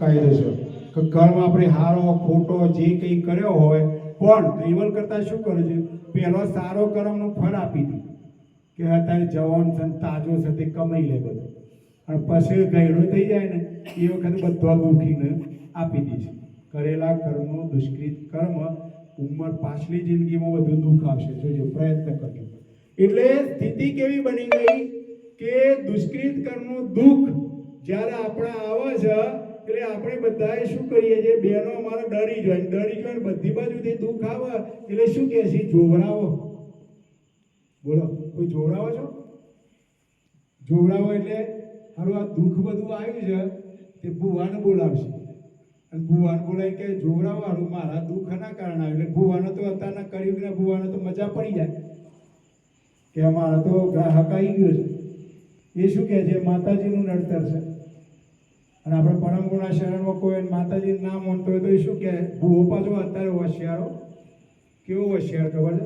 કાયદો છે કે કર્મ આપણે હારો, ખોટો જે કંઈ કર્યો હોય, પણ કૈવલ કરતાં શું કરું છે? પહેલો સારો કર્મનું ફળ આપી દે. કે અત્યારે જવાન છે તાજો છે તે કમાઈ લે બધું. અને પછી ગયડો થઈ જાય ને, એ વખતે બધા દુખીને આપી દે છે. કરેલા કર્મનું દુષ્કૃત કર્મ ઉંમર પાછલી જિંદગીમાં બધું દુઃખ આવશે. જોજો, પ્રયત્ન કરજો. એટલે સ્થિતિ કેવી બની ગઈ? કે દુષ્કૃત કર્મનું દુઃખ જ્યારે આપણે આવે છે એટલે આપણે બધાએ શું કરીએ છીએ? બહેનો, અમારે ડરી જાય ડરી ને બધી બાજુથી દુઃખ આવે, એટલે શું કહે છે? જોવરાવો. બોલો, કોઈ જોવરાવો છો? જોવરાવો એટલે હારું, આ દુઃખ બધું આવ્યું છે, તે ભુવાને બોલાવશે. અને ભુવાને બોલાવી કે જોવરાવો, હારું, મારા દુઃખના કારણે આવ્યું. એટલે ભુવાનો તો અત્યારના કર્યું કે ભુવાને તો મજા પડી જાય. કે અમારા તો ગ્રાહક આવી ગયો છે. એ શું કહે છે? માતાજીનું નડતર છે. અને આપણે પરમ ગુણા શરણમાં કોઈ માતાજી ના માનતો હોય તો એ શું કહે? ભૂવો પાછો અત્યારે હોશિયારો. કેવો હોશિયાર ખબર છે?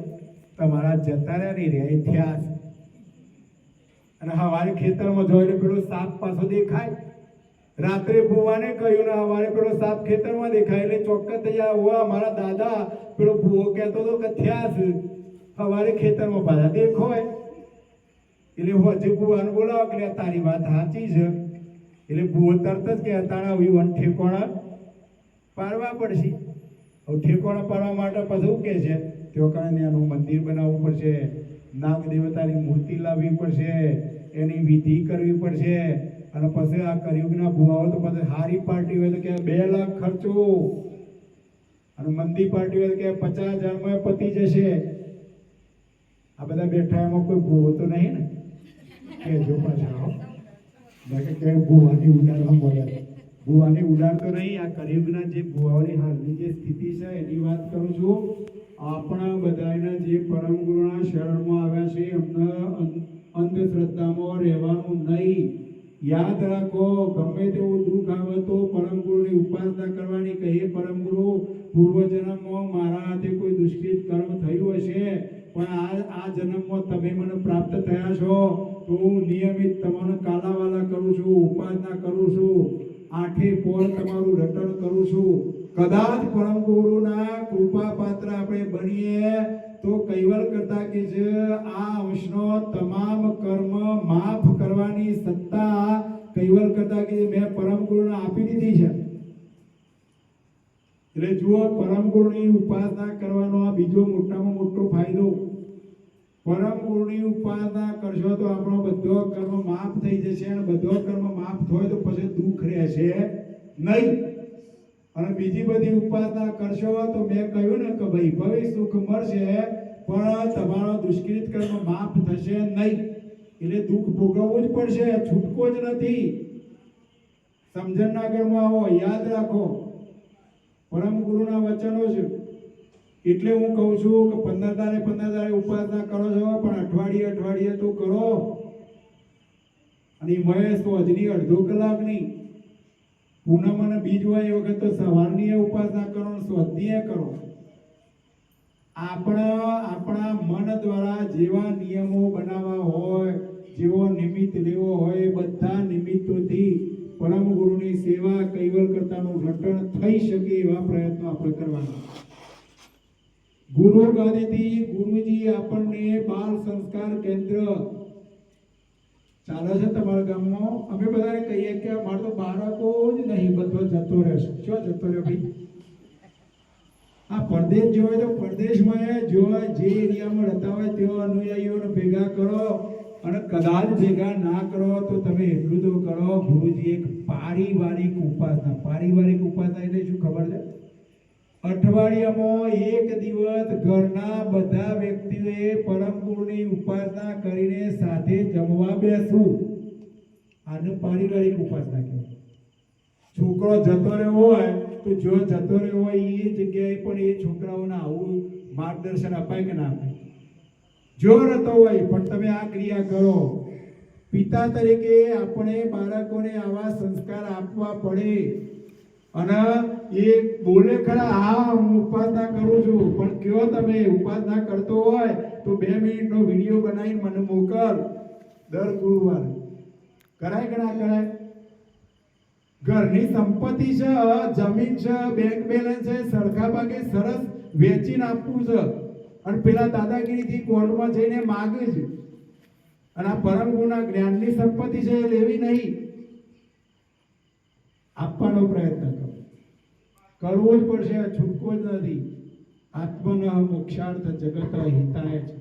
તમારા જતા રહ્યા નહીં રહ્યા ઇતિહાસ અને હવારે ખેતરમાં જોઈને પેલો સાપ પાછો દેખાય. રાત્રે ભૂવાને કહ્યું ને હવારે પેલો સાપ ખેતરમાં દેખાય એટલે ચોક્કસ થઈ હોવા "ઓવા, મારા દાદા. પેલો ભૂવો કહેતો હતો કે છે. હવારે ખેતરમાં પાછા દેખોય એટલે હજી ભૂવાને બોલાવો કે તારી વાત સાચી છે. એટલે ભૂવો તરત જ કે વિવન ઠેકોણા પાડવા પડશે. હવે ઠેકોણા પાડવા માટે પછી શું કે છે? કારણે એનું મંદિર બનાવવું પડશે નાગ દેવતાની મૂર્તિ લાવવી પડશે, એની વિધિ કરવી પડશે, અને પછી આ કરિયુગના ભૂવાઓ તો પછી હારી પાર્ટી હોય તો કે બે લાખ ખર્ચો. અને મંદી પાર્ટી હોય તો કે પચાસ હજારમાં પતી જશે. આ બધા બેઠા એમાં કોઈ ભૂવો તો નહીં ને? કહેજો પાછા હો. બાકી કે ભુવાની ઉડાડવા ભૂવાની ઉડાડતો નહીં, આ કળિયુગના જે ભૂવાઓની હાલની જે સ્થિતિ છે, એની વાત કરું છું. આપણા બધાના જે પરમ ગુરુના શરણમાં આવ્યા છે, એમને અંધ- અંધશ્રદ્ધામાં રહેવાનું નહીં. યાદ રાખો, ગમે તેવું દુઃખ આવે તો પરમ ગુરુની ઉપાસના કરવાની કહીએ પરમ ગુરુ. પૂર્વજન્મમાં મારા હાથે કોઈ દુષ્કૃત કર્મ થયું હશે પણ આ આ જન્મમાં તમે મને પ્રાપ્ત થયા છો તો હું નિયમિત તમારો કાલાવાલા કરું છું, ઉપાસના કરું છું, આઠે પોર તમારું રટણ કરું છું. કદાચ પરમ ગુરુના કૃપા પાત્ર આપણે બનીએ તો કૈવલ કરતા કે જે આ અંશનો તમામ કર્મ માફ કરવાની સત્તા કૈવલ કરતા કે મેં પરમ ગુરુને આપી દીધી છે. એટલે જુઓ, પરમ ગુરુની ઉપાસના કરવાનો આ બીજો મોટામાં મોટો ફાયદો. પરમ ગુરુની ઉપાસના કરશો તો આપણો બધો કર્મ માફ થઈ જશે અને બધો કર્મ માફ થાય તો પછી દુઃખ રહેશે નહીં. અને બીજી બધી ઉપાસના કરશો તો મેં કહ્યું ને કે ભાઈ ભવિ સુખ મળશે, પણ તમારો દુષ્કૃત કર્મ માફ થશે નહીં. એટલે દુઃખ ભોગવવું જ પડશે, છૂટકો જ નથી. સમજણના કર્મ આવો, યાદ રાખો. પરમ ગુરુના વચનો છે. એટલે હું કહું છું કે પંદર તારે પંદર તારે ઉપાસના કરો છો, પણ અઠવાડિયે અઠવાડિયે તો કરો. અને મહેશ તો હજની અડધો કલાકની. પૂનમ અને બીજ હોય એ વખત તો સવારની એ ઉપાસના કરો સ્વધની કરો. આપણા આપણા મન દ્વારા જેવા નિયમો બનાવવા હોય, જેવો નિમિત્ત લેવો હોય બધા નિમિત્તોથી પરમ ગુરુની સેવા કૈવલ કરતાનું રટણ થઈ શકે એવા પ્રયત્નો આપણે કરવાના. ગુરુ ગાદીથી ગુરુજી આપણને બાળ સંસ્કાર કેન્દ્ર ચાલે છે તમારા ગામમાં? અમે બધાને કહીએ કે અમારે તો બાળકો જ નહીં, બધો જતો રહેશે શું જતો રહ્યો ભાઈ. આ પરદેશ જોવાય તો પરદેશમાં જો જે એરિયામાં રહેતા હોય તેવા અનુયાયીઓને ભેગા કરો. અને કદાચ ભેગા ના કરો તો તમે એટલું તો કરો, ગુરુજી એક પારિવારિક ઉપાસના. પારિવારિક ઉપાસના એટલે શું ખબર છે? અઠવાડિયામાં એક દિવસ ઘરના બધા વ્યક્તિઓએ પરમ ગુરુની ઉપાસના કરીને સાથે જમવા બેસવું. આને પારિવારિક ઉપાસના કહેવાય. છોકરો જતો રહ્યો હોય તો જો જતો રહ્યો હોય એ જગ્યાએ પણ એ છોકરાઓને આવું માર્ગદર્શન અપાય કે ના અપાય? જો રતો હોય, પણ તમે આ ક્રિયા કરો. પિતા તરીકે આપણે બાળકોને આવા સંસ્કાર આપવા પડે. અને એ બોલે ખરા, હા, હું ઉપાસના કરું છું. પણ કયો તમે ઉપાસના કરતો હોય, તો બે મિનિટનો વીડિયો બનાવીને મને મોકલ. દર ગુરુવારે. કરાય કે ના કરાય? ઘરની સંપત્તિ છે, જમીન છે બેંક બેલેન્સ છે, સરખા ભાગે સરસ વેચીને આપવું છે. અને પેલા દાદાગીરીથી કોર્ટમાં જઈને માગે છે. અને આ પરમ ગુના જ્ઞાનની સંપત્તિ છે એ લેવી નહીં. આપવાનો પ્રયત્ન કરો. કરવો જ પડશે, આ છૂટકો જ નથી. આત્મન મોક્ષાર્થ જગત હિતાય છે.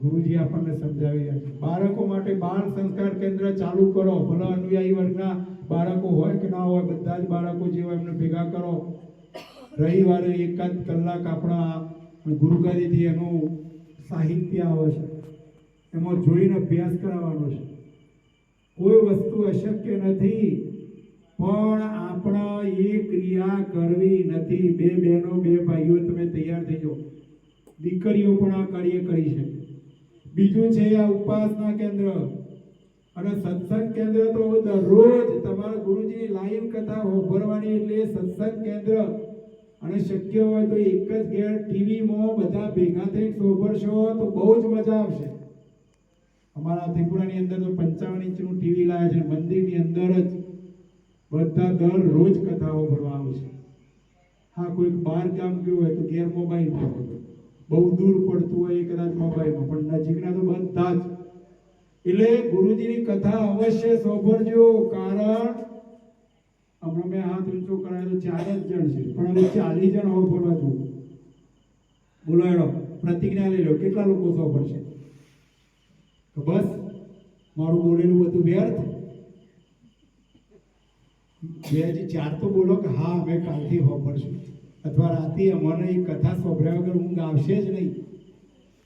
ગુરુજી આપણને સમજાવી રહ્યા છે. બાળકો માટે બાળ સંસ્કાર કેન્દ્ર ચાલુ કરો. ભલે અનુયાયી વર્ગના બાળકો હોય કે ના હોય, બધા જ બાળકો જે હોય એમને ભેગા કરો. રવિવારે એકાદ કલાક આપણા ગુરુગાદીથી એનું સાહિત્ય આવે છે. એમાં જોઈને અભ્યાસ કરાવવાનો છે. કોઈ વસ્તુ અશક્ય નથી, પણ આપણા એ ક્રિયા કરવી નથી. બે બહેનો, બે ભાઈઓ, તમે તૈયાર થઈ જાઓ. દીકરીઓ પણ આ કાર્ય કરી શકે. બીજું છે આ ઉપાસના કેન્દ્ર. અને સત્સંગ કેન્દ્ર તો દરરોજ તમારા ગુરુજીની લાઈવ કથા હોભરવાની એટલે સત્સંગ કેન્દ્ર અને શક્ય હોય તો એક જ ઘેર ટીવીમાં બધા ભેગા થઈ શોભરશો તો બહુ જ મજા આવશે. અમારા ત્રિપુરાની અંદર તો પંચાવન ઇંચનું ટીવી લાવે છે મંદિરની અંદર જ બધા દર રોજ કથાઓ ભરવા આવે છે. હા, કોઈક બહાર ગામ ગયું હોય તો ઘેર મોબાઈલ બહુ દૂર પડતું હોય એ કદાચ મોબાઈલમાં પણ નજીકના તો બધા જ. એટલે ગુરુજીની કથા અવશ્ય સાંભળજો કારણ હમણાં મેં હાથ ઊંચો કરાયેલો ચાર જ જણ છે. પણ હવે ચાલીસ જણ હવે બોલવા જવું. બોલો એનો પ્રતિજ્ઞા લઈ લો, કેટલા લોકો સાંભળશે તો બસ, મારું બોલેલું બધું વ્યર્થ. બે હજી ચાર તો બોલો કે હા, અમે કાલથી સાંભળશું અથવા રાતે અમને એ કથા સાંભળ્યા વગર ઊંઘ આવશે જ નહીં.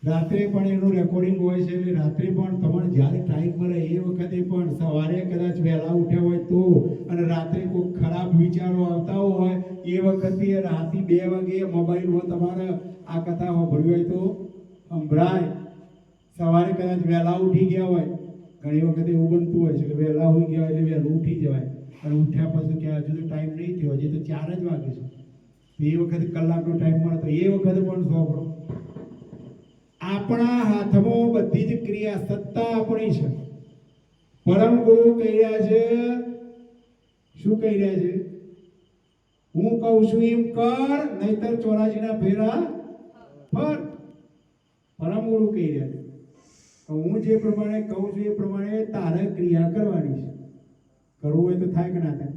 રાત્રે પણ એનું રેકોર્ડિંગ હોય છે એટલે રાત્રે પણ તમારે જ્યારે ટાઈમ મળે એ વખતે પણ સવારે કદાચ વહેલા ઉઠ્યા હોય તો અને રાત્રે કોઈ ખરાબ વિચારો આવતા હોય, એ વખતે રાતે બે વાગે મોબાઈલમાં તમારે આ કથા સાંભળવી હોય તો સંભળાય. સવારે કદાચ વહેલા ઉઠી ગયા હોય, ઘણી વખતે એવું બનતું હોય છે કે વહેલા હોઈ ગયા હોય એટલે વહેલું ઉઠી જવાય. અને ઉઠ્યા પછી કે હજુ તો ટાઈમ નહીં થયો, હજી તો ચાર જ વાગે છે. એ વખતે કલાકનો ટાઈમ મળે તો એ વખતે પણ સાંભળો. આપણા હાથમાં બધી જ ક્રિયા સત્તા આપણી છે. પરમ ગુરુ કહી રહ્યા છે, શું કહી રહ્યા છે? હું કહું છું એમ કર, નહીતર ચોરાજીના ફેરા ફર. પરમ ગુરુ કહી રહ્યા છે. હું જે પ્રમાણે કહું છું એ પ્રમાણે તારે ક્રિયા કરવાની છે. કરવું હોય તો થાય કે ના થાય?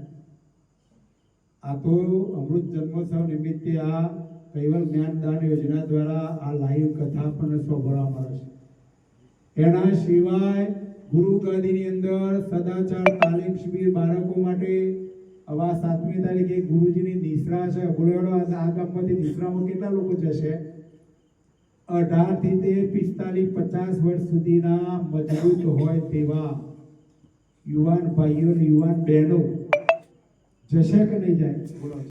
આ તો અમૃત જન્મોત્સવ નિમિત્તે આ કૈવલ જ્ઞાનદાન યોજના દ્વારા આ લાઈવ કથા પણ સાંભળવા મળે છે. એના સિવાય ગુરુ ગાદીની અંદર સદાચાર તાલીમ શિબિર બાળકો માટે આવા સાતમી તારીખે ગુરુજીની નિશ્રા છે. બોલેડો આ ગામમાંથી નિશ્રામાં કેટલા લોકો જશે? અઢારથી તે પિસ્તાલીસ પચાસ વર્ષ સુધીના મજબૂત હોય તેવા યુવાન ભાઈઓ યુવાન બહેનો જશે કે નહીં જાય? બોલો.